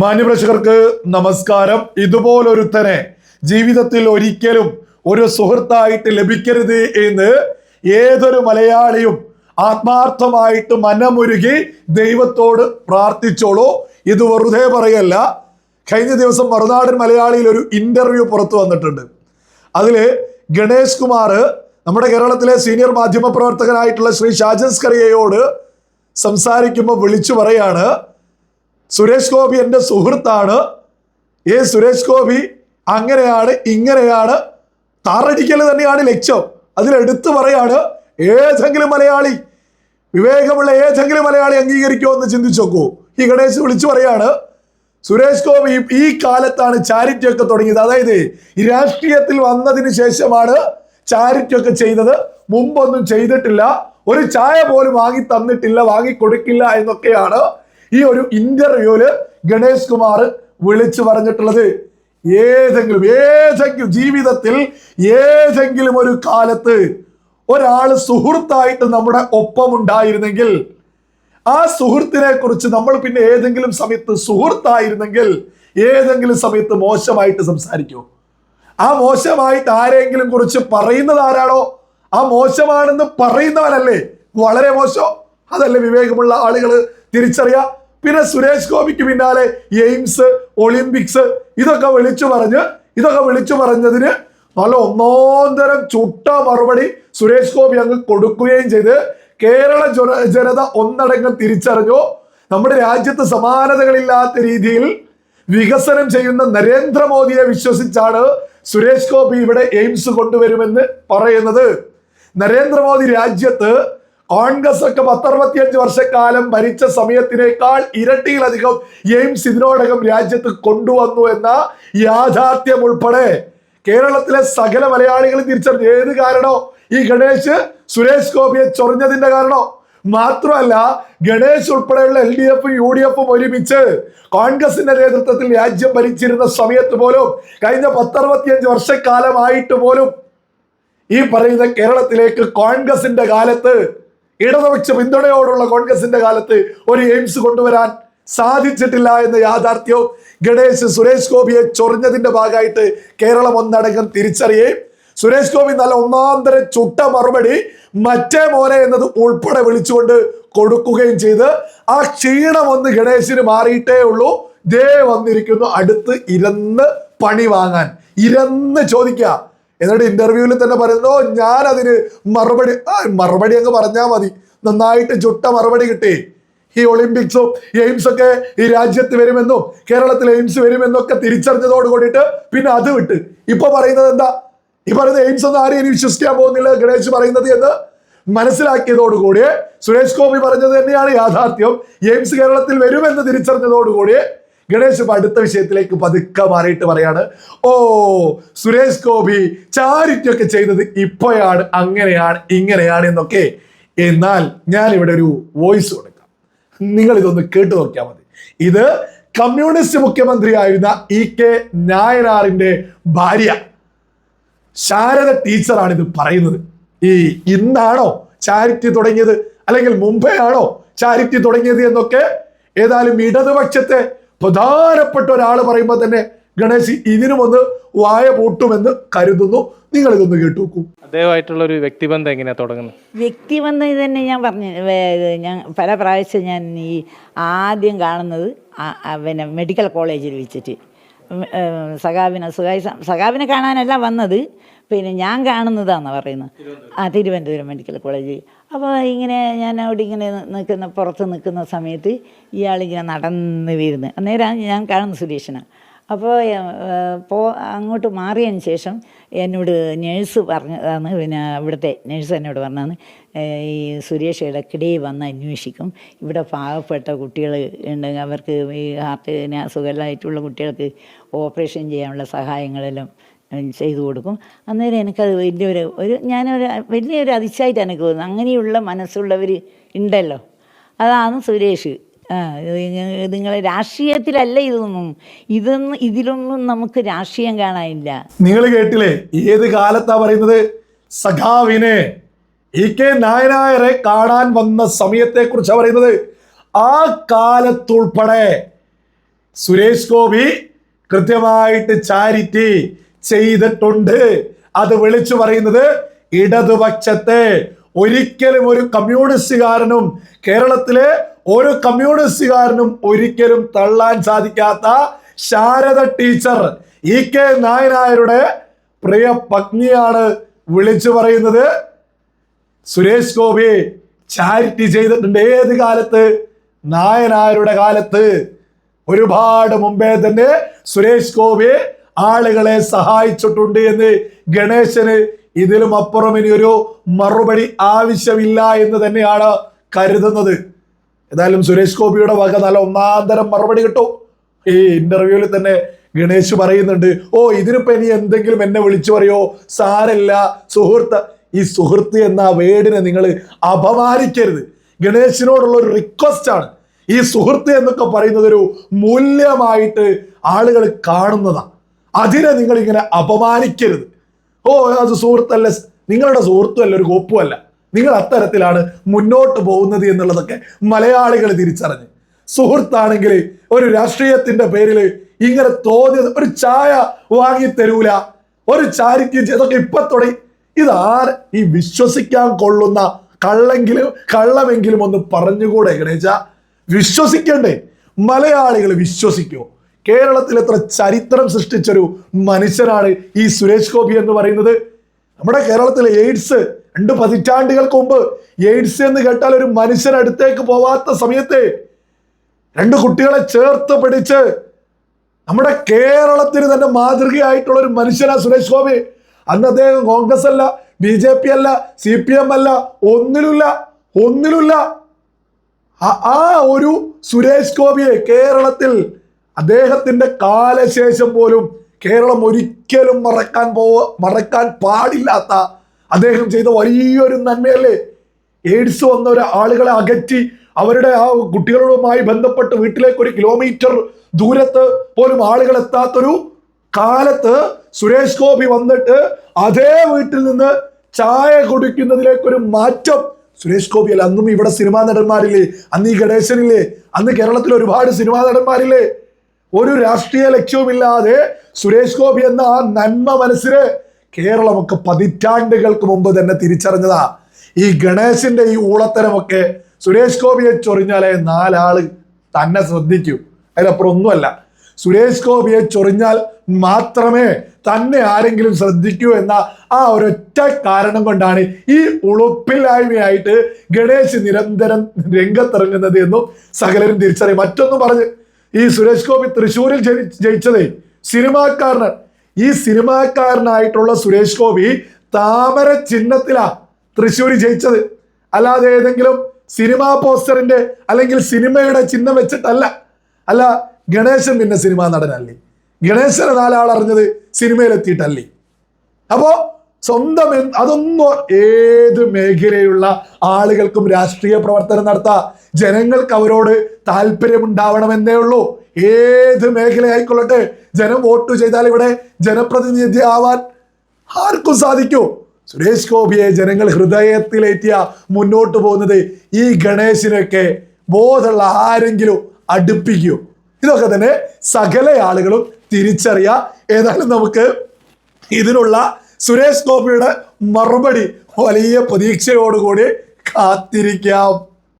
മാന്യപ്രേക്ഷകർക്ക് നമസ്കാരം. ഇതുപോലൊരുത്തനെ ജീവിതത്തിൽ ഒരിക്കലും ഒരു സുഹൃത്തായിട്ട് ലഭിക്കരുത് എന്ന് ഏതൊരു മലയാളിയും ആത്മാർത്ഥമായിട്ട് മനമുരുകി ദൈവത്തോട് പ്രാർത്ഥിച്ചോളൂ. ഇത് വെറുതെ പറയല്ല. കഴിഞ്ഞ ദിവസം മറുനാടൻ മലയാളിയിൽ ഒരു ഇന്റർവ്യൂ പുറത്തു വന്നിട്ടുണ്ട്. അതിൽ ഗണേഷ് കുമാർ നമ്മുടെ കേരളത്തിലെ സീനിയർ മാധ്യമ പ്രവർത്തകനായിട്ടുള്ള ശ്രീ ഷാജൻസ് കറിയയോട് സംസാരിക്കുമ്പോൾ വിളിച്ചു പറയാണ് സുരേഷ് ഗോപി എന്റെ സുഹൃത്താണ്. ഏ സുരേഷ് ഗോപി അങ്ങനെയാണ് ഇങ്ങനെയാണ്. താറടിക്കൽ തന്നെയാണ് ലക്ഷ്യം. അതിലെടുത്തു പറയാണ് ഏതെങ്കിലും മലയാളി വിവേകമുള്ള ഏതെങ്കിലും മലയാളി അംഗീകരിക്കുമോ എന്ന് ചിന്തിച്ചു നോക്കൂ ഈ ഗണേശ് വിളിച്ചു പറയാണ് സുരേഷ് ഗോപി ഈ കാലത്താണ് ചാരിറ്റി ഒക്കെ തുടങ്ങിയത്. അതായത് ഈ രാഷ്ട്രീയത്തിൽ വന്നതിന് ശേഷമാണ് ചാരിറ്റി ഒക്കെ ചെയ്തത്. മുമ്പൊന്നും ചെയ്തിട്ടില്ല. ഒരു ചായ പോലും വാങ്ങി തന്നിട്ടില്ല വാങ്ങി കൊടുക്കില്ല എന്നൊക്കെയാണ് ഈ ഒരു ഇന്റർവ്യൂൽ ഗണേഷ് കുമാർ വിളിച്ചു പറഞ്ഞിട്ടുള്ളത് ഏതെങ്കിലും ഏതെങ്കിലും ജീവിതത്തിൽ ഏതെങ്കിലും ഒരു കാലത്ത് ഒരാൾ സുഹൃത്തായിട്ട് നമ്മുടെ ഒപ്പം ഉണ്ടായിരുന്നെങ്കിൽ ആ സുഹൃത്തിനെ കുറിച്ച് നമ്മൾ പിന്നെ ഏതെങ്കിലും സമയത്ത് സുഹൃത്തായിരുന്നെങ്കിൽ ഏതെങ്കിലും സമയത്ത് മോശമായിട്ട് സംസാരിക്കൂ. ആ മോശമായിട്ട് ആരെങ്കിലും കുറിച്ച് പറയുന്നത് ആരാണോ ആ മോശമാണെന്ന് പറയുന്നവനല്ലേ വളരെ മോശം. അതല്ലേ വിവേകമുള്ള ആളുകൾ തിരിച്ചറിയാം? പിന്നെ സുരേഷ് ഗോപിക്ക് പിന്നാലെ എയിംസ് ഒളിമ്പിക്സ് ഇതൊക്കെ വിളിച്ചു പറഞ്ഞ് ഇതൊക്കെ വിളിച്ചു പറഞ്ഞതിന് നല്ല ഒന്നോന്തരം ചുട്ട മറുപടി സുരേഷ് ഗോപി അങ്ങ് കൊടുക്കുകയും ചെയ്ത് കേരള ജന- ജനത ഒന്നടങ്കം തിരിച്ചറിഞ്ഞു. നമ്മുടെ രാജ്യത്ത് സമാനതകളില്ലാത്ത രീതിയിൽ വികസനം ചെയ്യുന്ന നരേന്ദ്രമോദിയെ വിശ്വസിച്ചാണ് സുരേഷ് ഗോപി ഇവിടെ എയിംസ് കൊണ്ടുവരുമെന്ന് പറയുന്നത്. നരേന്ദ്രമോദി രാജ്യത്ത് കോൺഗ്രസ് ഒക്കെ പത്തറുപത്തിയഞ്ച് വർഷക്കാലം ഭരിച്ച സമയത്തിനേക്കാൾ ഇരട്ടിയിലധികം എയിംസ് ഇതിനോടകം രാജ്യത്ത് കൊണ്ടുവന്നു എന്ന യാഥാർത്ഥ്യം ഉൾപ്പെടെ കേരളത്തിലെ സകല മലയാളികളും തിരിച്ചറിഞ്ഞു. ഏത് കാരണോ? ഈ ഗണേശ് സുരേഷ് ഗോപിയെ ചൊറിഞ്ഞതിന്റെ കാരണോ? മാത്രമല്ല ഗണേശ് ഉൾപ്പെടെയുള്ള എൽ ഡി എഫും യു ഡി എഫും ഒരുമിച്ച് കോൺഗ്രസിന്റെ നേതൃത്വത്തിൽ രാജ്യം ഭരിച്ചിരുന്ന സമയത്ത് പോലും കഴിഞ്ഞ പത്തറുപത്തിയഞ്ച് വർഷക്കാലമായിട്ട് പോലും ഈ പറയുന്ന കേരളത്തിലേക്ക് കോൺഗ്രസിന്റെ കാലത്ത് ഇടതുപക്ഷ പിന്തുണയോടുള്ള കോൺഗ്രസിന്റെ കാലത്ത് ഒരു എയിംസ് കൊണ്ടുവരാൻ സാധിച്ചിട്ടില്ല എന്ന യാഥാർത്ഥ്യവും ഗണേശ് സുരേഷ് ഗോപിയെ ചൊറിഞ്ഞതിന്റെ ഭാഗമായിട്ട് കേരളം ഒന്നടങ്കം തിരിച്ചറിയുകയും സുരേഷ് ഗോപി നല്ല ഒന്നാന്തര ചുട്ട മറുപടി മറ്റേ മോനെ എന്നത് ഉൾപ്പെടെ വിളിച്ചുകൊണ്ട് കൊടുക്കുകയും ചെയ്ത് ആ ക്ഷീണം ഒന്ന് ഗണേശിന് മാറിയിട്ടേ ഉള്ളൂ. ദേ വന്നിരിക്കുന്നു അടുത്ത് ഇരന്ന് പണി വാങ്ങാൻ. ഇരന്ന് ചോദിക്കുക. എന്നിട്ട് ഇന്റർവ്യൂവിൽ തന്നെ പറയുന്നു "ഓ, ഞാൻ അതിന് മറുപടി ആ മറുപടി അങ്ങ് പറഞ്ഞാൽ മതി. നന്നായിട്ട് ചുട്ട മറുപടി കിട്ടി. ഈ ഒളിമ്പിക്സും എയിംസ് ഒക്കെ ഈ രാജ്യത്ത് വരുമെന്നും കേരളത്തിൽ എയിംസ് വരുമെന്നൊക്കെ തിരിച്ചറിഞ്ഞതോട് കൂടിയിട്ട് പിന്നെ അത് വിട്ട്. ഇപ്പൊ പറയുന്നത് എന്താ? ഈ പറയുന്നത് എയിംസ് ഒന്നും ആരും ഇനി വിശ്വസിക്കാൻ പോകുന്നില്ല ഗണേശ് പറയുന്നത് എന്ന് മനസ്സിലാക്കിയതോടുകൂടി സുരേഷ് ഗോപി പറഞ്ഞത് തന്നെയാണ് യാഥാർത്ഥ്യം. എയിംസ് കേരളത്തിൽ വരുമെന്ന് തിരിച്ചറിഞ്ഞതോടുകൂടി ഗണേശ് ഇപ്പൊ അടുത്ത വിഷയത്തിലേക്ക് പതുക്കെ മാറിയിട്ട് പറയാണ്. ഓ സുരേഷ് ഗോപി ചാരിറ്റി ഒക്കെ ചെയ്തത് ഇപ്പോഴാണ് അങ്ങനെയാണ് ഇങ്ങനെയാണ് എന്നൊക്കെ. എന്നാൽ ഞാൻ ഇവിടെ ഒരു വോയിസ് കൊടുക്കാം. നിങ്ങൾ ഇതൊന്ന് കേട്ടു നോക്കിയാൽ മതി. ഇത് കമ്മ്യൂണിസ്റ്റ് മുഖ്യമന്ത്രിയായിരുന്ന ഇ കെ നായനാറിന്റെ ഭാര്യ. ശാരദ ടീച്ചറാണ് ഇത് പറയുന്നത്. ഈ ഇന്നാണോ ചാരിറ്റി തുടങ്ങിയത്? അല്ലെങ്കിൽ മുമ്പേ ആണോ ചാരിറ്റി തുടങ്ങിയത് എന്നൊക്കെ? ഏതായാലും ഇടതുപക്ഷത്തെ പ്രധാനപ്പെട്ട ഒരാൾ പറയുമ്പോൾ തന്നെ ഗണേശ് ഇതിനും ഒന്ന് വായ പൂട്ടുമെന്ന് കരുതുന്നു. നിങ്ങൾ ഇതൊന്ന് കേട്ടു നോക്കൂ അദ്ദേഹമായിട്ടുള്ള ഒരു വ്യക്തിബന്ധം എങ്ങനെയാ തുടങ്ങുന്നത്? വ്യക്തിബന്ധം ഇത് തന്നെ ഞാൻ പറഞ്ഞു ഞാൻ പല പ്രാവശ്യം ഞാൻ ഈ ആദ്യം കാണുന്നത് പിന്നെ മെഡിക്കൽ കോളേജിൽ വെച്ചിട്ട് സഖാവിനെ സുഖായി സഖാവിനെ കാണാനല്ല വന്നത്. പിന്നെ ഞാൻ കാണുന്നതാണെന്ന് പറയുന്നത്. ആ തിരുവനന്തപുരം മെഡിക്കൽ കോളേജ് അപ്പോൾ ഇങ്ങനെ ഞാൻ അവിടെ ഇങ്ങനെ നിൽക്കുന്ന പുറത്ത് നിൽക്കുന്ന സമയത്ത് ഇയാളിങ്ങനെ നടന്ന് വരുന്നത്. അന്നേരം ഞാൻ കാണുന്ന സുരേഷനാണ് അപ്പോൾ പോ അങ്ങോട്ട് മാറിയതിന് ശേഷം എന്നോട് നേഴ്സ് പറഞ്ഞതാണ്. പിന്നെ ഇവിടുത്തെ നേഴ്സ് എന്നോട് പറഞ്ഞതാണ് ഈ സുരേഷ് ഇടയ്ക്കിടെ വന്ന് അന്വേഷിക്കും. ഇവിടെ പാവപ്പെട്ട കുട്ടികൾ ഉണ്ടെങ്കിൽ അവർക്ക് ഈ ഹാർട്ടിന് അസുഖമായിട്ടുള്ള കുട്ടികൾക്ക് ഓപ്പറേഷൻ ചെയ്യാനുള്ള സഹായങ്ങളെല്ലാം ചെയ്തു കൊടുക്കും. അന്നേരം എനിക്കത് വലിയൊരു ഒരു ഞാനൊരു വലിയൊരു അതിശയമായിട്ട് എനിക്ക് തോന്നുന്നു അങ്ങനെയുള്ള മനസ്സുള്ളവർ ഉണ്ടല്ലോ അതാണ് സുരേഷ്. നിങ്ങൾ രാഷ്ട്രീയത്തിലല്ല ഇതൊന്നും ഇതൊന്നും ഇതിലൊന്നും നമുക്ക് രാഷ്ട്രീയം കാണാനില്ല. നിങ്ങൾ കേട്ടില്ലേ? ഏത് കാലത്താ പറയുന്നത്? സഖാവിനെ ഇ കെ നായനായരെ കാണാൻ വന്ന സമയത്തെ കുറിച്ചാണ് പറയുന്നത്. ആ കാലത്തുൾപ്പെടെ സുരേഷ് ഗോപി കൃത്യമായിട്ട് ചാരിറ്റി ചെയ്തിട്ടുണ്ട്. അത് വിളിച്ചു പറയുന്നത് ഇടതുപക്ഷത്തെ. ഒരിക്കലും ഒരു കമ്മ്യൂണിസ്റ്റുകാരനും കേരളത്തിലെ ഒരു കമ്മ്യൂണിസ്റ്റുകാരനും ഒരിക്കലും തള്ളാൻ സാധിക്കാത്ത ശാരദ ടീച്ചർ ഇ കെ നായനായരുടെ പ്രിയ പത്നിയാണ് വിളിച്ചു പറയുന്നത്. സുരേഷ് ഗോപി ചാരിറ്റി ചെയ്തിട്ടുണ്ട്. ഏത് കാലത്ത്? നായനാരുടെ കാലത്ത്. ഒരുപാട് മുമ്പേ തന്നെ സുരേഷ് ഗോപി ആളുകളെ സഹായിച്ചിട്ടുണ്ട് എന്ന് ഗണേശന് ഇതിലും അപ്പുറം ഇനി ഒരു മറുപടി ആവശ്യമില്ല എന്ന് തന്നെയാണ് കരുതുന്നത്. ഏതായാലും സുരേഷ് ഗോപിയുടെ വക നല്ല ഒന്നാന്തരം മറുപടി കിട്ടും. ഈ ഇന്റർവ്യൂവിൽ തന്നെ ഗണേശ് പറയുന്നുണ്ട് ഓ ഇതിനിപ്പോ ഇനി എന്തെങ്കിലും എന്നെ വിളിച്ചു പറയോ? സാരല്ല സുഹൃത്ത് ഈ സുഹൃത്ത് എന്ന വേടിനെ നിങ്ങൾ അപമാനിക്കരുത്. ഗണേശിനോടുള്ള ഒരു റിക്വസ്റ്റ് ആണ്. ഈ സുഹൃത്ത് എന്നൊക്കെ പറയുന്നത് ഒരു മൂല്യമായിട്ട് ആളുകൾ കാണുന്നതാണ് അതിനെ നിങ്ങൾ ഇങ്ങനെ അപമാനിക്കരുത്. ഓ അത് സുഹൃത്തല്ല നിങ്ങളുടെ സുഹൃത്തുമല്ല ഒരു കോപ്പുമല്ല. നിങ്ങൾ അത്തരത്തിലാണ് മുന്നോട്ട് പോകുന്നത് എന്നുള്ളതൊക്കെ മലയാളികൾ തിരിച്ചറിഞ്ഞ്. സുഹൃത്താണെങ്കിൽ ഒരു രാഷ്ട്രീയത്തിന്റെ പേരിൽ ഇങ്ങനെ തോന്നിയത് ഒരു ചായ വാങ്ങി തരൂല ഒരു ചാരിറ്റി ഇതൊക്കെ ഇപ്പൊ തുടങ്ങി. ഇതാര ഈ വിശ്വസിക്കാൻ കൊള്ളുന്ന കള്ളെങ്കിലും കള്ളമെങ്കിലും ഒന്ന് പറഞ്ഞുകൂടെ ഗണേശ വിശ്വസിക്കണ്ടേ? മലയാളികൾ വിശ്വസിക്കുമോ കേരളത്തിൽ എത്ര ചരിത്രം സൃഷ്ടിച്ചൊരു മനുഷ്യനാണ് ഈ സുരേഷ് ഗോപി എന്ന് പറയുന്നത്. നമ്മുടെ കേരളത്തിലെ എയ്ഡ്സ് രണ്ട് പതിറ്റാണ്ടുകൾക്ക് മുമ്പ് എയ്ഡ്സ് എന്ന് കേട്ടാൽ ഒരു മനുഷ്യൻ അടുത്തേക്ക് പോവാത്ത സമയത്തെ രണ്ട് കുട്ടികളെ ചേർത്ത് പിടിച്ച് നമ്മുടെ കേരളത്തിന് തന്നെ മാതൃകയായിട്ടുള്ള ഒരു മനുഷ്യനാ സുരേഷ് ഗോപി. അന്ന് അദ്ദേഹം കോൺഗ്രസ് അല്ല ബി ജെ പി അല്ല സി പി എം അല്ല ഒന്നിലുമില്ല ഒന്നിലുമില്ല. ആ- ഒരു സുരേഷ് ഗോപിയെ കേരളത്തിൽ അദ്ദേഹത്തിന്റെ കാലശേഷം പോലും കേരളം ഒരിക്കലും മറക്കാൻ പോവ മറക്കാൻ പാടില്ലാത്ത അദ്ദേഹം ചെയ്ത വലിയൊരു നന്മയല്ലേ? എയ്ഡ്സ് വന്ന ഒരു ആളുകളെ അകറ്റി അവരുടെ ആ കുട്ടികളുമായി ബന്ധപ്പെട്ട് വീട്ടിലേക്ക് ഒരു കിലോമീറ്റർ ദൂരത്ത് പോലും ആളുകൾ എത്താത്തൊരു കാലത്ത് സുരേഷ് ഗോപി വന്നിട്ട് അതേ വീട്ടിൽ നിന്ന് ചായ കുടിക്കുന്നതിലേക്കൊരു മാറ്റം. സുരേഷ് ഗോപി അല്ല അന്നും ഇവിടെ സിനിമാ നടന്മാരില്ലേ അന്ന് ഈ ഗണേശനില്ലേ അന്ന് കേരളത്തിൽ ഒരുപാട് സിനിമാ നടന്മാരില്ലേ? ഒരു രാഷ്ട്രീയ ലക്ഷ്യവുമില്ലാതെ സുരേഷ് ഗോപി എന്ന ആ നന്മ മനസ്സിന് കേരളമൊക്കെ പതിറ്റാണ്ടുകൾക്ക് മുമ്പ് തന്നെ തിരിച്ചറിഞ്ഞതാ. ഈ ഗണേശന്റെ ഈ ഊളത്തരമൊക്കെ സുരേഷ് ഗോപിയെ ചൊറിഞ്ഞാലേ നാലാൾ തന്നെ ശ്രദ്ധിക്കൂ. അതിലപ്പുറം ഒന്നുമല്ല. സുരേഷ് ഗോപിയെ ചൊറിഞ്ഞാൽ മാത്രമേ തന്നെ ആരെങ്കിലും ശ്രദ്ധിക്കൂ എന്ന ആ ഒരൊറ്റ കാരണം കൊണ്ടാണ് ഈ ഉളുപ്പില്ലായ്മയായിട്ട് ഗണേശ് നിരന്തരം രംഗത്തിറങ്ങുന്നത് എന്നും സകലരും തിരിച്ചറിയും. മറ്റൊന്നും പറഞ്ഞ് ഈ സുരേഷ് ഗോപി തൃശ്ശൂരിൽ ജയിച്ചത് സിനിമാക്കാരനാണ് ഈ സിനിമാക്കാരനായിട്ടുള്ള സുരേഷ് ഗോപി താമര ചിഹ്നത്തിലാ തൃശ്ശൂർ ജയിച്ചത് അല്ലാതെ ഏതെങ്കിലും സിനിമാ പോസ്റ്ററിന്റെ അല്ലെങ്കിൽ സിനിമയുടെ ചിഹ്നം വെച്ചിട്ടല്ല. അല്ല ഗണേശൻ പിന്നെ സിനിമാ നടനല്ലേ. ഗണേശനെ നാലാൾ അറിഞ്ഞത് സിനിമയിലെത്തിയിട്ടല്ലേ. അപ്പോ സ്വന്തം അതൊന്നും ഏത് മേഖലയുള്ള ആളുകൾക്കും രാഷ്ട്രീയ പ്രവർത്തനം നടത്താം. ജനങ്ങൾക്ക് അവരോട് താല്പര്യമുണ്ടാവണമെന്നേ ഉള്ളൂ. ഏത് മേഖല ആയിക്കൊള്ളട്ടെ ജനം വോട്ട് ചെയ്താൽ ഇവിടെ ജനപ്രതിനിധി ആവാൻ ആർക്കും സാധിക്കൂ. സുരേഷ് ഗോപിയെ ജനങ്ങൾ ഹൃദയത്തിലേറ്റിയ മുന്നോട്ട് പോകുന്നത്. ഈ ഗണേശിനൊക്കെ ബോധമുള്ള ആരെങ്കിലും അടുപ്പിക്കൂ. ഇതൊക്കെ തന്നെ സകല ആളുകളും തിരിച്ചറിയാം. ഏതായാലും നമുക്ക് ഇതിനുള്ള സുരേഷ് ഗോപിയുടെ മറുപടി വലിയ പ്രതീക്ഷയോടുകൂടി കാത്തിരിക്കാം.